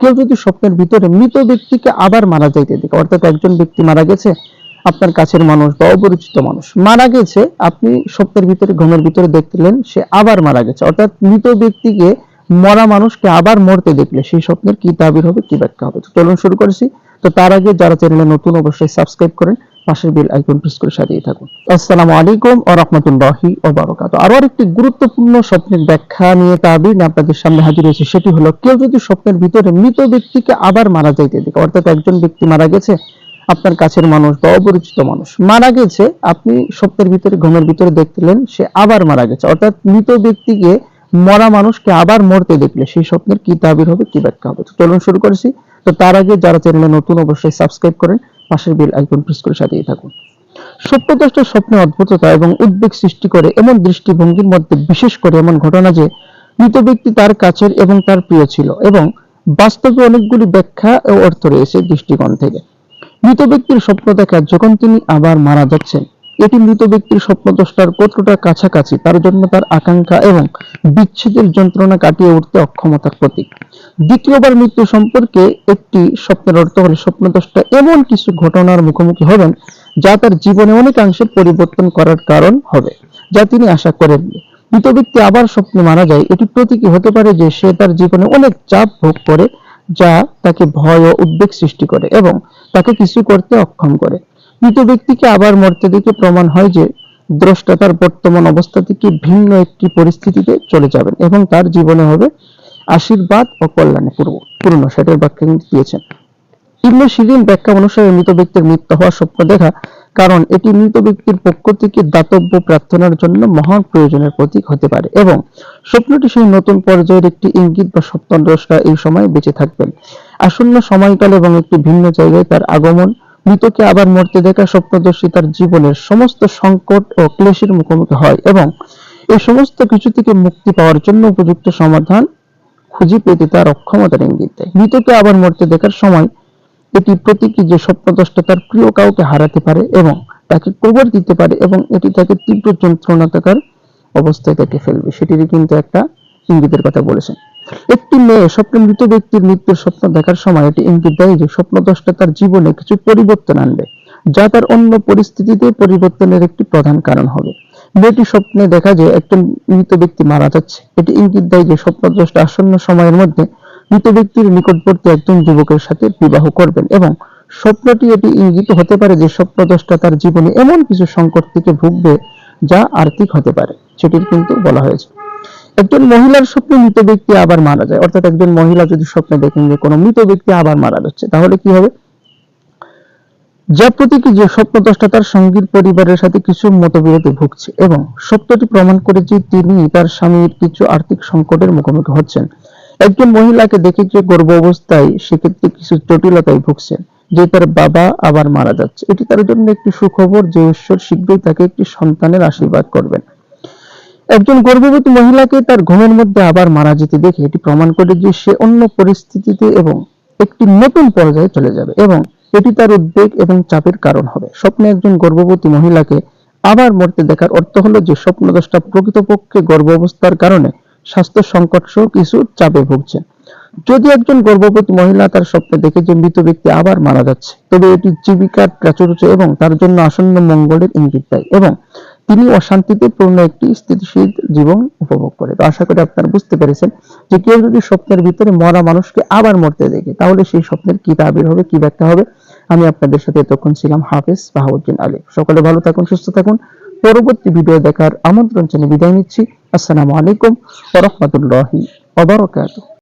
কেউ যদি স্বপ্নের ভিতরে মৃত ব্যক্তিকে আবার মারা যাইতে দেখে, অর্থাৎ একজন ব্যক্তি মারা গেছে, আপনার কাছের মানুষ বা অপরিচিত মানুষ মারা গেছে, আপনি স্বপ্নের ভিতরে ঘুমের ভিতরে দেখলেন সে আবার মারা গেছে। অর্থাৎ মৃত ব্যক্তিকে মরা মানুষকে আবার মরতে দেখলে সেই স্বপ্নের কি তাবির হবে, কি ব্যাখ্যা হবে? তো চলুন শুরু করেছি। তো তার আগে যারা চ্যানেলে নতুন, অবশ্যই সাবস্ক্রাইব করেন। পাশের বেল আইকন প্রেস করে সাজিয়ে থাকুন। আসসালামু আলাইকুম ওয়া রাহমাতুল্লাহি ওয়া বারাকাতুহু। আরও আরেকটি গুরুত্বপূর্ণ স্বপ্নের ব্যাখ্যা নিয়ে তাবির আপনাদের সামনে হাজির হয়েছে, সেটি হলো, কেউ যদি স্বপ্নের ভিতরে মৃত ব্যক্তিকে আবার মারা যাইতে দেখে, অর্থাৎ একজন ব্যক্তি মারা গেছে, আপনার কাছের মানুষ বা অপরিচিত মানুষ মারা গেছে, আপনি স্বপ্নের ভিতরে, ঘুমের ভিতরে দেখলেন, সে আবার মারা গেছে, অর্থাৎ মৃত ব্যক্তিকে মরা মানুষকে আবার মরতে দেখলে, সেই স্বপ্নের কি তাবির হবে, কি ব্যাখ্যা হবে? চলুন শুরু করেছি। তো তার আগে যারা চ্যানেলে নতুন, অবশ্যই সাবস্ক্রাইব করেন। পাশের বেল আইকন প্রেস করে সাজিয়ে থাকুন। সত্যদ্রষ্ট স্বপ্নে, অদ্ভুততা এবং উদ্বেগ সৃষ্টি করে এমন দৃষ্টিভঙ্গির মধ্যে বিশেষ করে এমন ঘটনা যে মৃত ব্যক্তি তার কাছের এবং তার প্রিয় ছিল এবং বাস্তবে অনেকগুলি ব্যাখ্যা ও অর্থ রয়েছে দৃষ্টিকোণ থেকে। মৃত ব্যক্তির স্বপ্ন দেখা যখন তিনি আবার মারা যাচ্ছেন এটি মৃত ব্যক্তির স্বপ্নদ্রষ্টার কতটা কাছাকাছি, তার জন্য তার আকাঙ্ক্ষা এবং বিচ্ছেদের যন্ত্রণা কাটিয়ে উঠতে অক্ষমতার প্রতীক। দ্বিতীয়বার মৃত্যু সম্পর্কে একটি স্বপ্নের অর্থ হলে স্বপ্নদ্রষ্টা এমন কিছু ঘটনার মুখোমুখি হবেন যা তার জীবনে অনেকাংশে পরিবর্তন করার কারণ হবে, যা তিনি আশা করেননি মৃত ব্যক্তি আবার স্বপ্নে মারা যায়, এটি প্রতীকী হতে পারে যে সে তার জীবনে অনেক চাপ ভোগ করে, যা তাকে ভয় ও উদ্বেগ সৃষ্টি করে এবং তাকে কিছু করতে অক্ষম করে। মৃত ব্যক্তিকে আবার মরতে দেখে প্রমাণ হয় যে দ্রষ্টা তার বর্তমান অবস্থা থেকে ভিন্ন একটি পরিস্থিতিতে চলে যাবেন এবং তার জীবনে হবে আশীর্বাদ ও কল্যাণে পূর্ব। পূর্ণ সেটার ব্যাখ্যা কিন্তু দিয়েছেন। ইবনে সিরিন ব্যাখ্যা অনুসারে মৃত ব্যক্তির মৃত্যু হওয়ার স্বপ্ন দেখা, কারণ এটি মৃত ব্যক্তির পক্ষ থেকে দাতব্য প্রার্থনার জন্য মহান প্রয়োজনের প্রতীক হতে পারে এবং স্বপ্নটি সেই নতুন পর্যায়ের একটি ইঙ্গিত বা স্বপ্নদ্রষ্টা এই সময় বেঁচে থাকবেন। আসন্ন সময়কাল এবং একটি ভিন্ন জায়গায় তার আগমন মৃতকে আবার মরতে দেখা স্বপ্নদর্শী তার জীবনের সমস্ত সংকট ও ক্লেশের মুখোমুখি হয় এবং এই সমস্ত কিছু থেকে মুক্তি পাওয়ার জন্য উপযুক্ত সমাধান খুঁজে পেতে তার অক্ষমতার ইঙ্গিত দেয়। মৃতকে আবার মরতে দেখার সময় এটি প্রতীকী যে স্বপ্নদ্রষ্টা তার প্রিয় কাউকে হারাতে পারে এবং তাকে কবর দিতে পারে এবং এটি তাকে তীব্র যন্ত্রণা থাকার অবস্থায় তাকে ফেলবে। সেটিরই কিন্তু একটা ইঙ্গিতের কথা বলেছেন। একটি মেয়ে স্বপ্নে মৃত ব্যক্তির মৃত্যুর স্বপ্ন দেখার সময় এটি ইঙ্গিত দেয় যে স্বপ্নদ্রষ্টা তার জীবনে কিছু পরিবর্তন আনবে, যা তার অন্য পরিস্থিতিতে পরিবর্তনের একটি প্রধান কারণ হবে। মেয়েটি স্বপ্নে দেখা যে একজন মৃত ব্যক্তি মারা যাচ্ছে। এটি ইঙ্গিত দেয় যে স্বপ্নদ্রষ্টা আসন্ন সময়ের মধ্যে মৃত ব্যক্তির নিকটবর্তী একজন যুবকের সাথে বিবাহ করবেন এবং স্বপ্নটি এটি ইঙ্গিত হতে পারে যে স্বপ্নদ্রষ্টা তার জীবনে এমন কিছু সংকট থেকে ভুগবে যা আর্থিক হতে পারে, সেটির কিন্তু বলা হয়েছে। একজন মহিলার স্বপ্নে মৃত ব্যক্তি আবার মারা যায়। অর্থাৎ একজন মহিলা যদি স্বপ্নে দেখেন যে কোনো মৃত ব্যক্তি আবার মারা যাচ্ছে, তাহলে কি হবে? যা প্রতীকী যে তার সঙ্গীর পরিবারের সাথে কিছু মতবিরোধে ভুগছে এবং সত্যটি প্রমাণ করে যে তিনি তার স্বামীর কিছু আর্থিক সংকটের মুখোমুখি হচ্ছেন। একজন মহিলাকে দেখে যে গর্ভ অবস্থায় সেক্ষেত্রে কিছু জটিলতায় ভুগছেন, যে তার বাবা আবার মারা যাচ্ছে। এটি তার জন্য একটি সুখবর যে ঈশ্বর শীঘ্রই তাকে একটি সন্তানের আশীর্বাদ করবেন। একজন গর্ভবতী মহিলাকে তার ঘুমের মধ্যে আবার মারা যেতে দেখে এটি প্রমাণ করে যে সে অন্য পরিস্থিতিতে এবং একটি নতুন পর্যায়ে চলে যাবে এবং এটি তার উদ্বেগ এবং চাপের কারণ হবে। স্বপ্নে একজন গর্ভবতী মহিলাকে আবার মরতে দেখার অর্থ হলো যে স্বপ্নদ্রষ্টা প্রকৃতপক্ষে গর্ভ অবস্থার কারণে স্বাস্থ্য সংকট সহ কিছু চাপে ভুগছে। যদি একজন গর্ভবতী মহিলা তার স্বপ্নে দেখে যে মৃত ব্যক্তি আবার মারা যাচ্ছে, তবে এটি জীবিকার প্রাচুর্য এবং তার জন্য আসন্ন মঙ্গলের ইঙ্গিত দেয় এবং তিনি অশান্তিতে পূর্ণ একটি স্থিতিশীল জীবন উপভোগ করে। তো আশা করি আপনারা বুঝতে পেরেছেন যে কেউ যদি স্বপ্নের ভিতরে মরা মানুষকে আবার মরতে দেখে, তাহলে সেই স্বপ্নের কি তাবির হবে, কি ব্যাখ্যা হবে? আমি আপনাদের সাথে এতক্ষণ ছিলাম হাফেজ বাহাউদ্দিন আলী। সকলে ভালো থাকুন, সুস্থ থাকুন। পরবর্তী ভিডিও দেখার আমন্ত্রণ জানিয়ে বিদায় নিচ্ছি। আসসালামু আলাইকুম ওয়া রাহমাতুল্লাহি